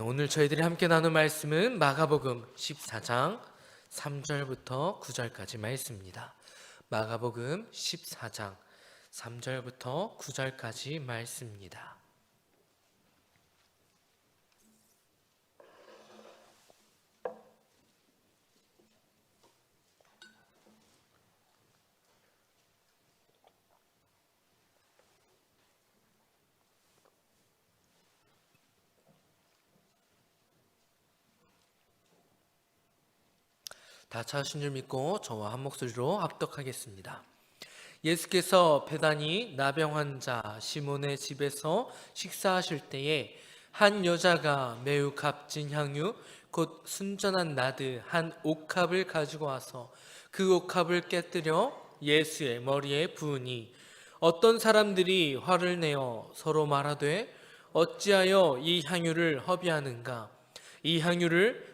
오늘 저희들이 함께 나눌 말씀은 마가복음 14장 3절부터 9절까지 말씀입니다. 마가복음 14장 3절부터 9절까지 말씀입니다. 다 찾으신 줄 믿고 저와 한 목소리로 합독하겠습니다. 예수께서 배단이 나병 환자 시몬의 집에서 식사하실 때에 한 여자가 매우 값진 향유 곧 순전한 나드 한 옥합을 가지고 와서 그 옥합을 깨뜨려 예수의 머리에 부으니 어떤 사람들이 화를 내어 서로 말하되 어찌하여 이 향유를 허비하는가 이 향유를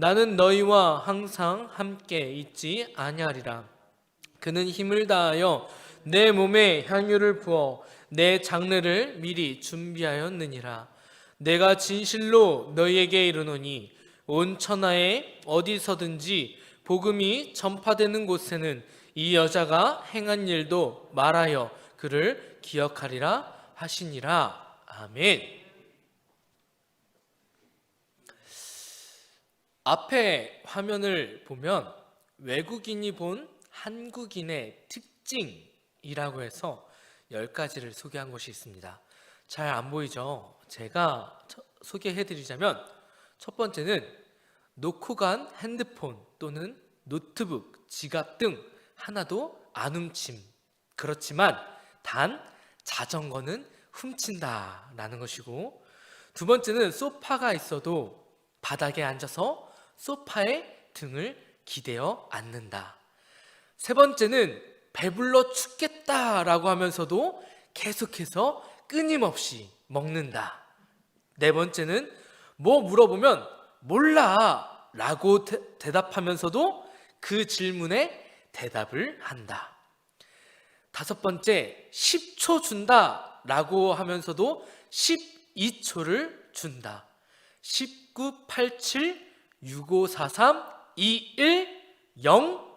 나는 너희와 항상 함께 있지 아니하리라. 그는 힘을 다하여 내 몸에 향유를 부어 내 장례를 미리 준비하였느니라. 내가 진실로 너희에게 이르노니 온 천하에 어디서든지 복음이 전파되는 곳에는 이 여자가 행한 일도 말하여 그를 기억하리라 하시니라. 아멘. 앞에 화면을 보면 외국인이 본 한국인의 특징이라고 해서 10가지를 소개한 것이 있습니다. 잘 안 보이죠? 제가 소개해 드리자면 첫 번째는 놓고 간 핸드폰 또는 노트북, 지갑 등 하나도 안 훔침. 그렇지만 단 자전거는 훔친다라는 것이고 두 번째는 소파가 있어도 바닥에 앉아서 소파에 등을 기대어 앉는다. 세 번째는 배불러 죽겠다라고 하면서도 계속해서 끊임없이 먹는다. 네 번째는 뭐 물어보면 몰라 라고 대, 대답하면서도 그 질문에 대답을 한다. 다섯 번째, 10초 준다 라고 하면서도 12초를 준다. 19, 87, 65, 43, 21, 0,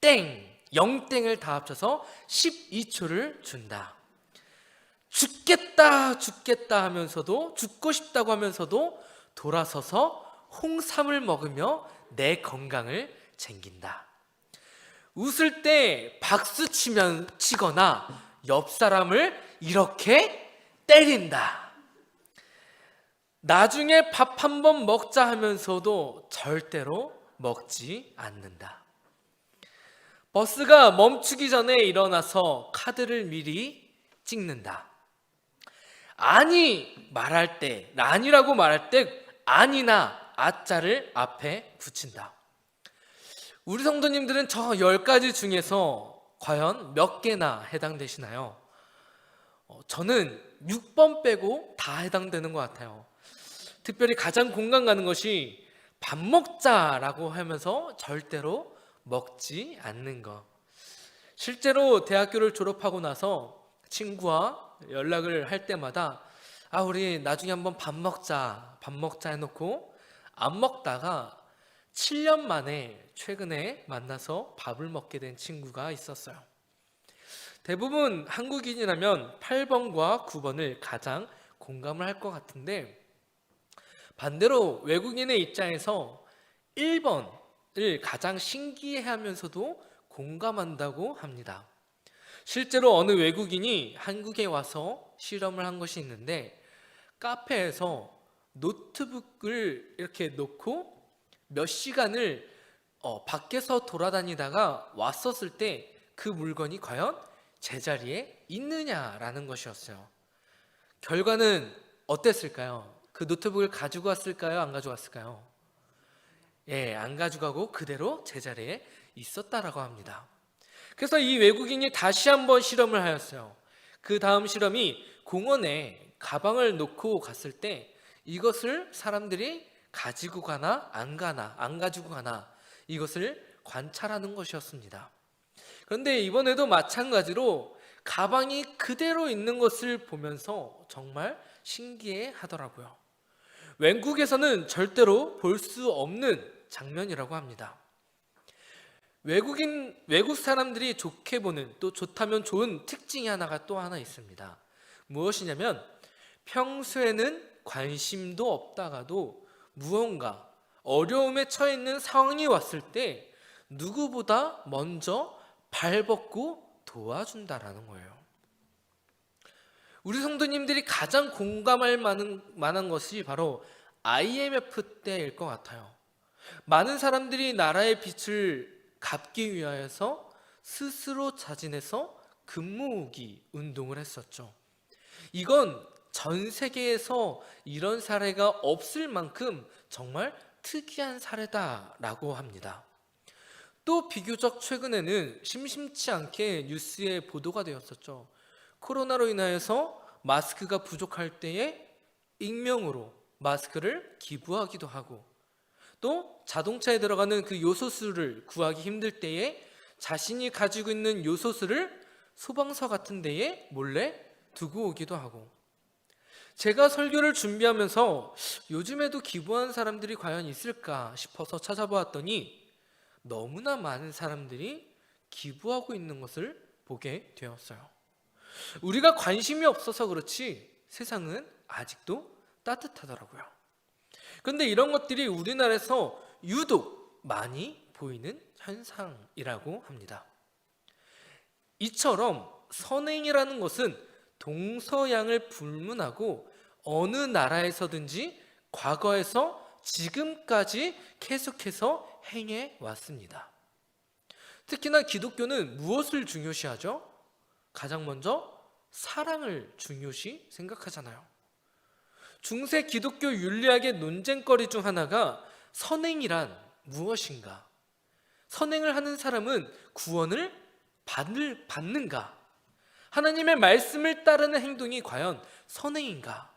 땡. 0땡을 다 합쳐서 12초를 준다. 죽겠다, 죽겠다 하면서도, 죽고 싶다고 하면서도 돌아서서 홍삼을 먹으며 내 건강을 챙긴다. 웃을 때 박수 치면 치거나 옆 사람을 이렇게 때린다. 나중에 밥 한 번 먹자 하면서도 절대로 먹지 않는다. 버스가 멈추기 전에 일어나서 카드를 미리 찍는다. 아니 말할 때, 아니라고 말할 때 아니나 아자를 앞에 붙인다. 우리 성도님들은 저 10가지 중에서 과연 몇 개나 해당되시나요? 어, 저는 6번 빼고 다 해당되는 것 같아요. 특별히 가장 공감 가는 것이 밥 먹자라고 하면서 절대로 먹지 않는 것. 실제로 대학교를 졸업하고 나서 친구와 연락을 할 때마다 아, 우리 나중에 한번 밥 먹자, 밥 먹자 해놓고 안 먹다가 7년 만에 최근에 만나서 밥을 먹게 된 친구가 있었어요. 대부분 한국인이라면 8번과 9번을 가장 공감을 할 것 같은데 반대로 외국인의 입장에서 1번을 가장 신기해 하면서도 공감한다고 합니다. 실제로 어느 외국인이 한국에 와서 실험을 한 것이 있는데 카페에서 노트북을 이렇게 놓고 몇 시간을 어, 밖에서 돌아다니다가 왔었을 때 그 물건이 과연 제자리에 있느냐라는 것이었어요. 결과는 어땠을까요? 그 노트북을 가지고 왔을까요? 안 가져왔을까요? 예, 안 가져가고 그대로 제자리에 있었다라고 합니다. 그래서 이 외국인이 다시 한번 실험을 하였어요. 그 다음 실험이 공원에 가방을 놓고 갔을 때 이것을 사람들이 가지고 가나 안 가나 안 가지고 가나 이것을 관찰하는 것이었습니다. 그런데 이번에도 마찬가지로 가방이 그대로 있는 것을 보면서 정말 신기해 하더라고요. 외국에서는 절대로 볼 수 없는 장면이라고 합니다. 외국인 외국 사람들이 좋게 보는 또 좋다면 좋은 특징이 하나가 또 하나 있습니다. 무엇이냐면 평소에는 관심도 없다가도 무언가 어려움에 처해 있는 상황이 왔을 때 누구보다 먼저 발벗고 도와준다라는 거예요. 우리 성도님들이 가장 공감할 만한, 만한 것이 바로 IMF 때일 것 같아요. 많은 사람들이 나라의 빚을 갚기 위하여서 스스로 자진해서 근무기 운동을 했었죠. 이건 전 세계에서 이런 사례가 없을 만큼 정말 특이한 사례다라고 합니다. 또 비교적 최근에는 심심치 않게 뉴스에 보도가 되었었죠. 코로나로 인하여서 마스크가 부족할 때에 익명으로 마스크를 기부하기도 하고 또 자동차에 들어가는 그 요소수를 구하기 힘들 때에 자신이 가지고 있는 요소수를 소방서 같은 데에 몰래 두고 오기도 하고 제가 설교를 준비하면서 요즘에도 기부한 사람들이 과연 있을까 싶어서 찾아보았더니 너무나 많은 사람들이 기부하고 있는 것을 보게 되었어요. 우리가 관심이 없어서 그렇지 세상은 아직도 따뜻하더라고요. 그런데 이런 것들이 우리나라에서 유독 많이 보이는 현상이라고 합니다. 이처럼 선행이라는 것은 동서양을 불문하고 어느 나라에서든지 과거에서 지금까지 계속해서 행해 왔습니다. 특히나 기독교는 무엇을 중요시하죠? 가장 먼저 사랑을 중요시 생각하잖아요. 중세 기독교 윤리학의 논쟁거리 중 하나가 선행이란 무엇인가? 선행을 하는 사람은 구원을 받을, 받는가? 하나님의 말씀을 따르는 행동이 과연 선행인가?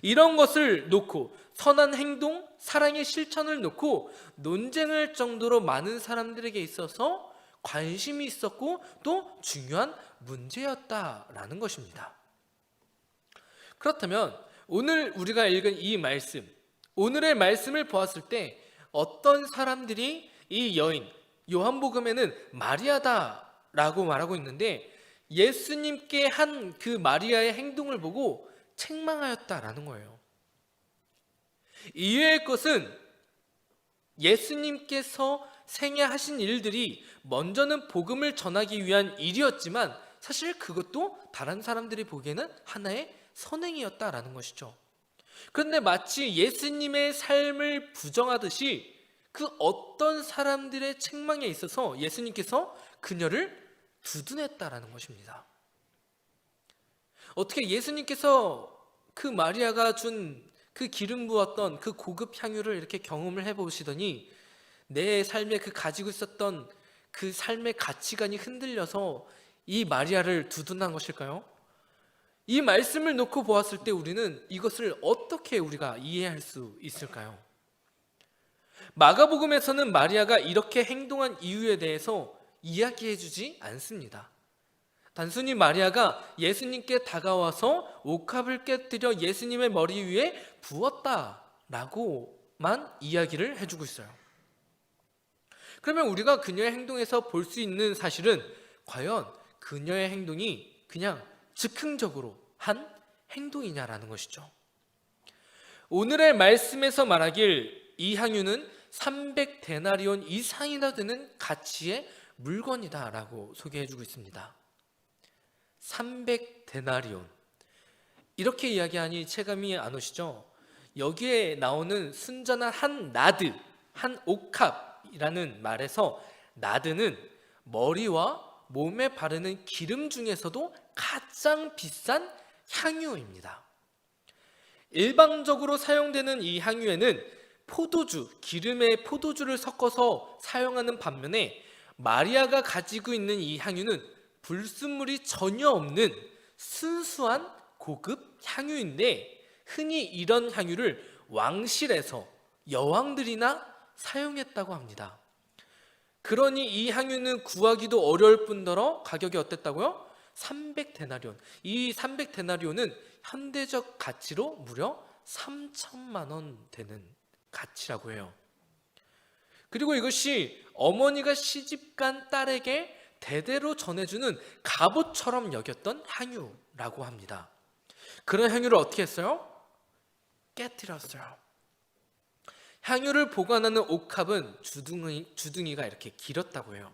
이런 것을 놓고 선한 행동, 사랑의 실천을 놓고 논쟁할 정도로 많은 사람들에게 있어서 관심이 있었고 또 중요한 문제였다라는 것입니다. 그렇다면 오늘 우리가 읽은 이 말씀, 오늘의 말씀을 보았을 때 어떤 사람들이 이 여인 요한복음에는 마리아다라고 말하고 있는데 예수님께 한 그 마리아의 행동을 보고 책망하였다라는 거예요. 이외의 것은 예수님께서 생애하신 일들이 먼저는 복음을 전하기 위한 일이었지만 사실 그것도 다른 사람들이 보기에는 하나의 선행이었다라는 것이죠. 그런데 마치 예수님의 삶을 부정하듯이 그 어떤 사람들의 책망에 있어서 예수님께서 그녀를 두둔했다라는 것입니다. 어떻게 예수님께서 그 마리아가 준 그 기름 부었던 그 고급 향유를 이렇게 경험을 해보시더니 내 삶에 그 가지고 있었던 그 삶의 가치관이 흔들려서 이 마리아를 두둔한 것일까요? 이 말씀을 놓고 보았을 때 우리는 이것을 어떻게 우리가 이해할 수 있을까요? 마가복음에서는 마리아가 이렇게 행동한 이유에 대해서 이야기해 주지 않습니다. 단순히 마리아가 예수님께 다가와서 옥합을 깨뜨려 예수님의 머리 위에 부었다라고만 이야기를 해주고 있어요. 그러면 우리가 그녀의 행동에서 볼 수 있는 사실은 과연 그녀의 행동이 그냥 즉흥적으로 한 행동이냐라는 것이죠. 오늘의 말씀에서 말하길 이 향유는 300데나리온 이상이나 되는 가치의 물건이다라고 소개해 주고 있습니다. 300데나리온 이렇게 이야기하니 체감이 안 오시죠? 여기에 나오는 순전한 한 나드, 한 옥합이라는 말에서 나드는 머리와 몸에 바르는 기름 중에서도 가장 비싼 향유입니다. 일방적으로 사용되는 이 향유에는 포도주, 기름에 포도주를 섞어서 사용하는 반면에 마리아가 가지고 있는 이 향유는 불순물이 전혀 없는 순수한 고급 향유인데 흔히 이런 향유를 왕실에서 여왕들이나 사용했다고 합니다. 그러니 이 향유는 구하기도 어려울 뿐더러 가격이 어땠다고요? 300데나리온. 이 300데나리온은 현대적 가치로 무려 3천만 원 되는 가치라고 해요. 그리고 이것이 어머니가 시집간 딸에게 대대로 전해주는 갑옷처럼 여겼던 향유라고 합니다. 그런 향유를 어떻게 했어요? 깨뜨렸어요. 향유를 보관하는 옥합은 주둥이, 주둥이가 이렇게 길었다고 해요.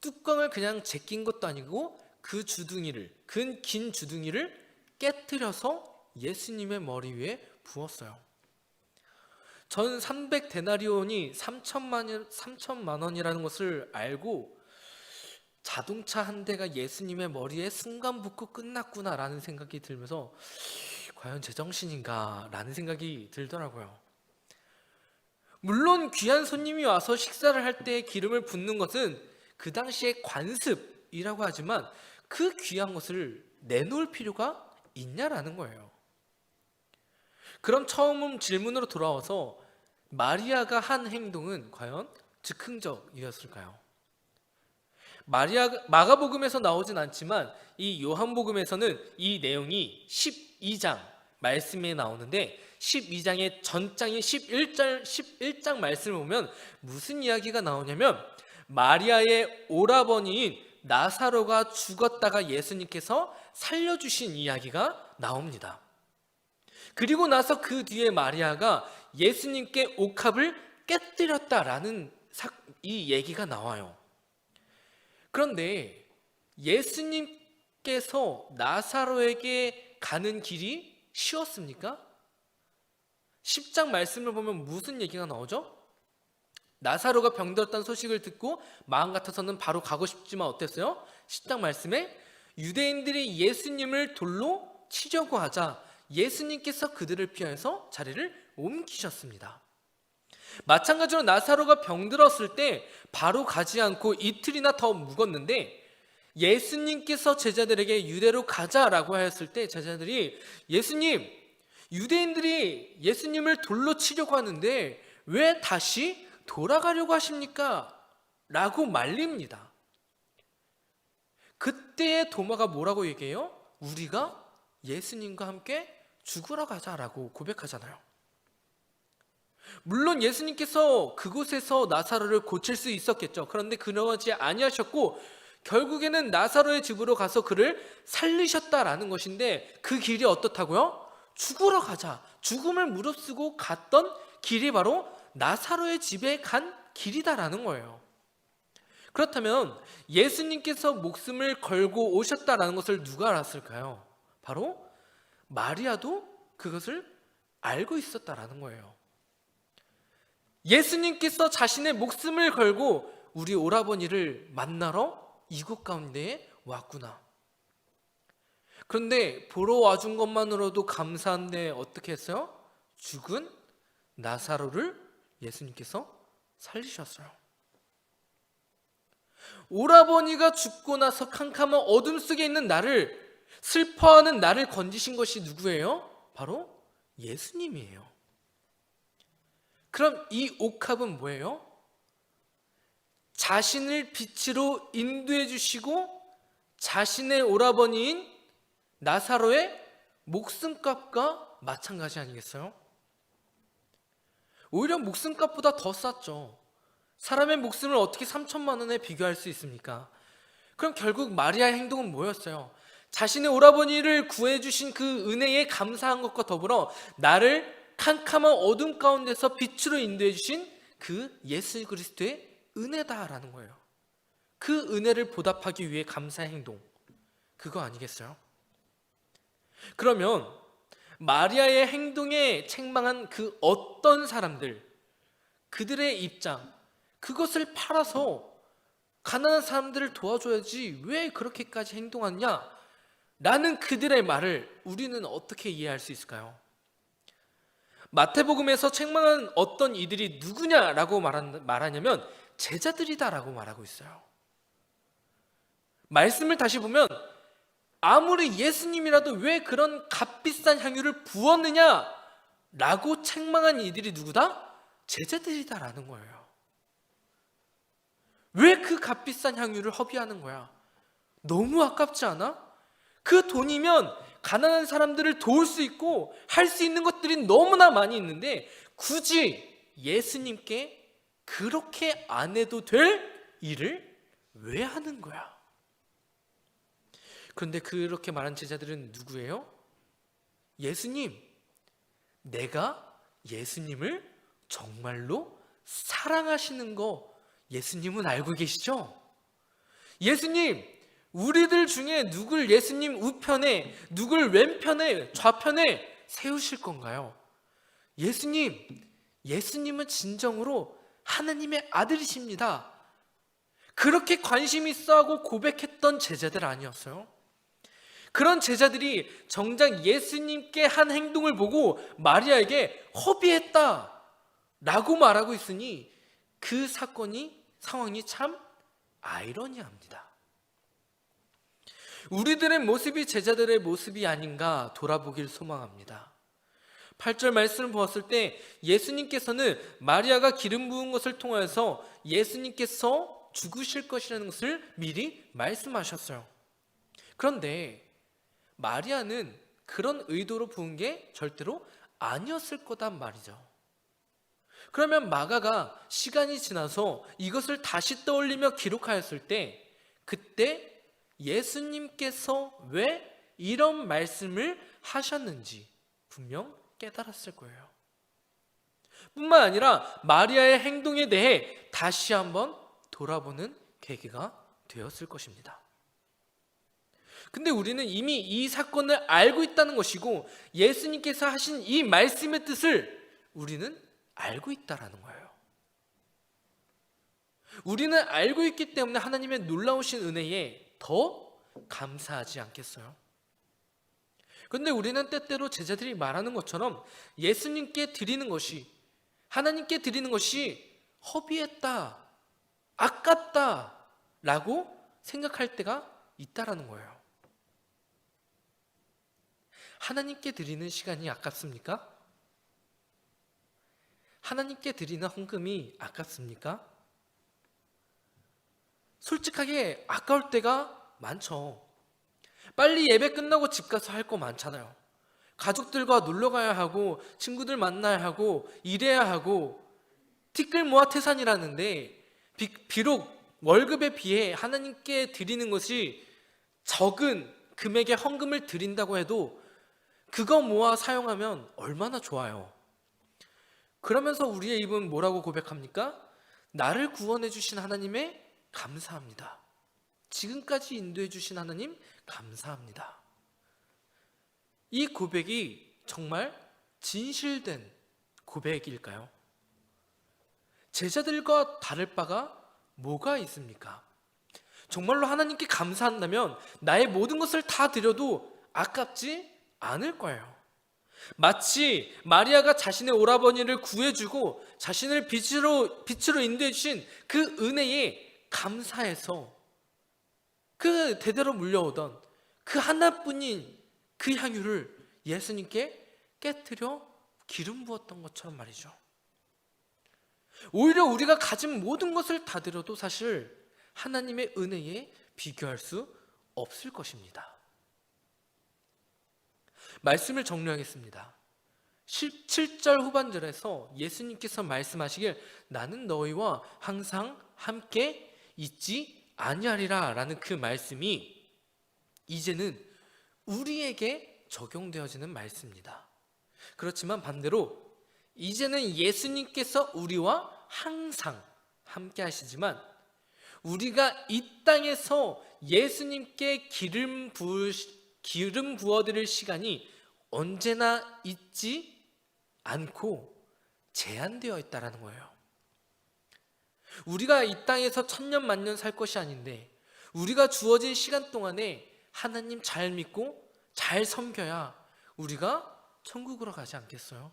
뚜껑을 그냥 제낀 것도 아니고 그 주둥이를, 그 긴 주둥이를 깨뜨려서 예수님의 머리 위에 부었어요. 전 300데나리온이 3천만, 3천만 원이라는 것을 알고 자동차 한 대가 예수님의 머리에 순간 붙고 끝났구나라는 생각이 들면서 과연 제정신인가 라는 생각이 들더라고요. 물론 귀한 손님이 와서 식사를 할 때 기름을 붓는 것은 그 당시의 관습이라고 하지만 그 귀한 것을 내놓을 필요가 있냐라는 거예요. 그럼 처음 질문으로 돌아와서 마리아가 한 행동은 과연 즉흥적이었을까요? 마리아 마가복음에서 나오진 않지만 이 요한복음에서는 이 내용이 12장 말씀에 나오는데 12장의 전장인 11장 11장 말씀을 보면 무슨 이야기가 나오냐면 마리아의 오라버니인 나사로가 죽었다가 예수님께서 살려주신 이야기가 나옵니다. 그리고 나서 그 뒤에 마리아가 예수님께 옥합을 깨뜨렸다라는 이 얘기가 나와요. 그런데 예수님께서 나사로에게 가는 길이 쉬웠습니까? 10장 말씀을 보면 무슨 얘기가 나오죠? 나사로가 병들었다는 소식을 듣고 마음 같아서는 바로 가고 싶지만 어땠어요? 10장 말씀에 유대인들이 예수님을 돌로 치려고 하자 예수님께서 그들을 피해서 자리를 옮기셨습니다. 마찬가지로 나사로가 병들었을 때 바로 가지 않고 이틀이나 더 묵었는데 예수님께서 제자들에게 유대로 가자라고 하였을 때 제자들이 예수님 유대인들이 예수님을 돌로 치려고 하는데 왜 다시 돌아가려고 하십니까? 라고 말립니다. 그때의 도마가 뭐라고 얘기해요? 우리가 예수님과 함께 죽으러 가자라고 고백하잖아요. 물론 예수님께서 그곳에서 나사로를 고칠 수 있었겠죠. 그런데 그러지 아니하셨고 결국에는 나사로의 집으로 가서 그를 살리셨다라는 것인데 그 길이 어떻다고요? 죽으러 가자. 죽음을 무릅쓰고 갔던 길이 바로 나사로의 집에 간 길이다라는 거예요. 그렇다면 예수님께서 목숨을 걸고 오셨다라는 것을 누가 알았을까요? 바로 마리아도 그것을 알고 있었다라는 거예요. 예수님께서 자신의 목숨을 걸고 우리 오라버니를 만나러 이곳 가운데에 왔구나. 그런데 보러 와준 것만으로도 감사한데 어떻게 했어요? 죽은 나사로를 예수님께서 살리셨어요. 오라버니가 죽고 나서 캄캄한 어둠 속에 있는 나를 슬퍼하는 나를 건지신 것이 누구예요? 바로 예수님이에요. 그럼 이 옥합은 뭐예요? 자신을 빛으로 인도해 주시고 자신의 오라버니인 나사로의 목숨값과 마찬가지 아니겠어요? 오히려 목숨값보다 더 쌌죠. 사람의 목숨을 어떻게 3천만 원에 비교할 수 있습니까? 그럼 결국 마리아의 행동은 뭐였어요? 자신의 오라버니를 구해주신 그 은혜에 감사한 것과 더불어 나를 캄캄한 어둠 가운데서 빛으로 인도해 주신 그 예수 그리스도의 은혜다라는 거예요. 그 은혜를 보답하기 위해 감사의 행동. 그거 아니겠어요? 그러면 마리아의 행동에 책망한 그 어떤 사람들, 그들의 입장, 그것을 팔아서 가난한 사람들을 도와줘야지 왜 그렇게까지 행동하냐? 라는 그들의 말을 우리는 어떻게 이해할 수 있을까요? 마태복음에서 책망한 어떤 이들이 누구냐라고 말하냐면 제자들이다라고 말하고 있어요. 말씀을 다시 보면 아무리 예수님이라도 왜 그런 값비싼 향유를 부었느냐라고 책망한 이들이 누구다? 제자들이다라는 거예요. 왜 그 값비싼 향유를 허비하는 거야? 너무 아깝지 않아? 그 돈이면 가난한 사람들을 도울 수 있고 할 수 있는 것들이 너무나 많이 있는데 굳이 예수님께 그렇게 안 해도 될 일을 왜 하는 거야? 그런데 그렇게 말한 제자들은 누구예요? 예수님, 내가 예수님을 정말로 사랑하시는 거 예수님은 알고 계시죠? 예수님, 우리들 중에 누굴 예수님 우편에, 누굴 왼편에, 좌편에 세우실 건가요? 예수님, 예수님은 진정으로 하나님의 아들이십니다. 그렇게 관심 있어 하고 고백했던 제자들 아니었어요? 그런 제자들이 정작 예수님께 한 행동을 보고 마리아에게 허비했다 라고 말하고 있으니 그 사건이 상황이 참 아이러니합니다. 우리들의 모습이 제자들의 모습이 아닌가 돌아보길 소망합니다. 8절 말씀을 보았을 때 예수님께서는 마리아가 기름 부은 것을 통하여서 예수님께서 죽으실 것이라는 것을 미리 말씀하셨어요. 그런데 마리아는 그런 의도로 부은 게 절대로 아니었을 거단 말이죠. 그러면 마가가 시간이 지나서 이것을 다시 떠올리며 기록하였을 때 그때 예수님께서 왜 이런 말씀을 하셨는지 분명 깨달았을 거예요. 뿐만 아니라 마리아의 행동에 대해 다시 한번 돌아보는 계기가 되었을 것입니다. 근데 우리는 이미 이 사건을 알고 있다는 것이고 예수님께서 하신 이 말씀의 뜻을 우리는 알고 있다라는 거예요. 우리는 알고 있기 때문에 하나님의 놀라우신 은혜에 더 감사하지 않겠어요? 근데 우리는 때때로 제자들이 말하는 것처럼 예수님께 드리는 것이 하나님께 드리는 것이 허비했다, 아깝다 라고 생각할 때가 있다라는 거예요. 하나님께 드리는 시간이 아깝습니까? 하나님께 드리는 헌금이 아깝습니까? 솔직하게 아까울 때가 많죠. 빨리 예배 끝나고 집 가서 할 거 많잖아요. 가족들과 놀러 가야 하고 친구들 만나야 하고 일해야 하고 티끌 모아 태산이라는데 비, 록 월급에 비해 하나님께 드리는 것이 적은 금액의 헌금을 드린다고 해도 그거 모아 사용하면 얼마나 좋아요. 그러면서 우리의 입은 뭐라고 고백합니까? 나를 구원해 주신 하나님의 감사합니다. 지금까지 인도해 주신 하나님 감사합니다. 이 고백이 정말 진실된 고백일까요? 제자들과 다를 바가 뭐가 있습니까? 정말로 하나님께 감사한다면 나의 모든 것을 다 드려도 아깝지 않을 거예요. 마치 마리아가 자신의 오라버니를 구해주고 자신을 빛으로, 빛으로 인도해 주신 그 은혜에 감사해서 그 대대로 물려오던 그 하나뿐인 그 향유를 예수님께 깨뜨려 기름 부었던 것처럼 말이죠. 오히려 우리가 가진 모든 것을 다 드려도 사실 하나님의 은혜에 비교할 수 없을 것입니다. 말씀을 정리하겠습니다. 17절 후반절에서 예수님께서 말씀하시길 나는 너희와 항상 함께 있지 아니하리라 라는 그 말씀이 이제는 우리에게 적용되어지는 말씀입니다. 그렇지만 반대로 이제는 예수님께서 우리와 항상 함께 하시지만 우리가 이 땅에서 예수님께 기름 부으 기름 부어 드릴 시간이 언제나 있지 않고 제한되어 있다라는 거예요. 우리가 이 땅에서 천년 만년 살 것이 아닌데 우리가 주어진 시간 동안에 하나님 잘 믿고 잘 섬겨야 우리가 천국으로 가지 않겠어요?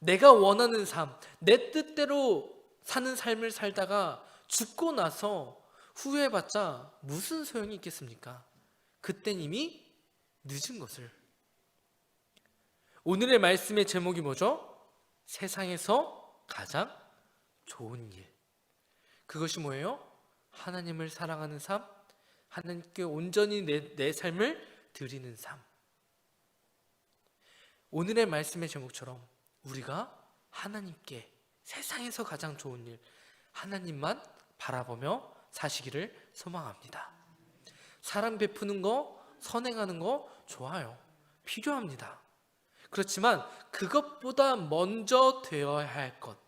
내가 원하는 삶, 내 뜻대로 사는 삶을 살다가 죽고 나서 후회해봤자 무슨 소용이 있겠습니까? 그땐 이미 늦은 것을. 오늘의 말씀의 제목이 뭐죠? 세상에서 가장 좋은 일. 그것이 뭐예요? 하나님을 사랑하는 삶, 하나님께 온전히 내, 내 삶을 드리는 삶. 오늘의 말씀의 제목처럼 우리가 하나님께 세상에서 가장 좋은 일, 하나님만 바라보며 사시기를 소망합니다. 사랑 베푸는 거, 선행하는 거 좋아요. 필요합니다. 그렇지만 그것보다 먼저 되어야 할 것,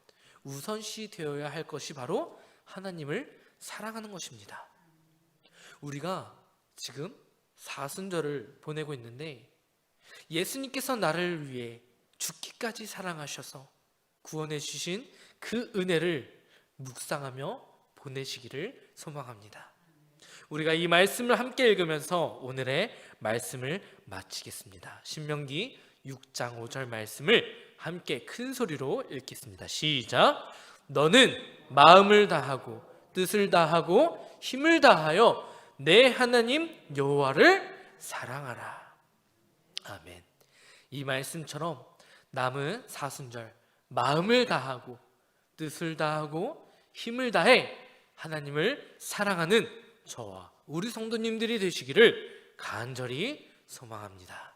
우선시 되어야 할 것이 바로 하나님을 사랑하는 것입니다. 우리가 지금 사순절을 보내고 있는데 예수님께서 나를 위해 죽기까지 사랑하셔서 구원해 주신 그 은혜를 묵상하며 보내시기를 소망합니다. 우리가 이 말씀을 함께 읽으면서 오늘의 말씀을 마치겠습니다. 신명기 6장 5절 말씀을 함께 큰 소리로 읽겠습니다. 시작. 너는 마음을 다하고 뜻을 다하고 힘을 다하여 내 하나님 여호와를 사랑하라. 아멘. 이 말씀처럼 남은 사순절 마음을 다하고 뜻을 다하고 힘을 다해 하나님을 사랑하는 저와 우리 성도님들이 되시기를 간절히 소망합니다.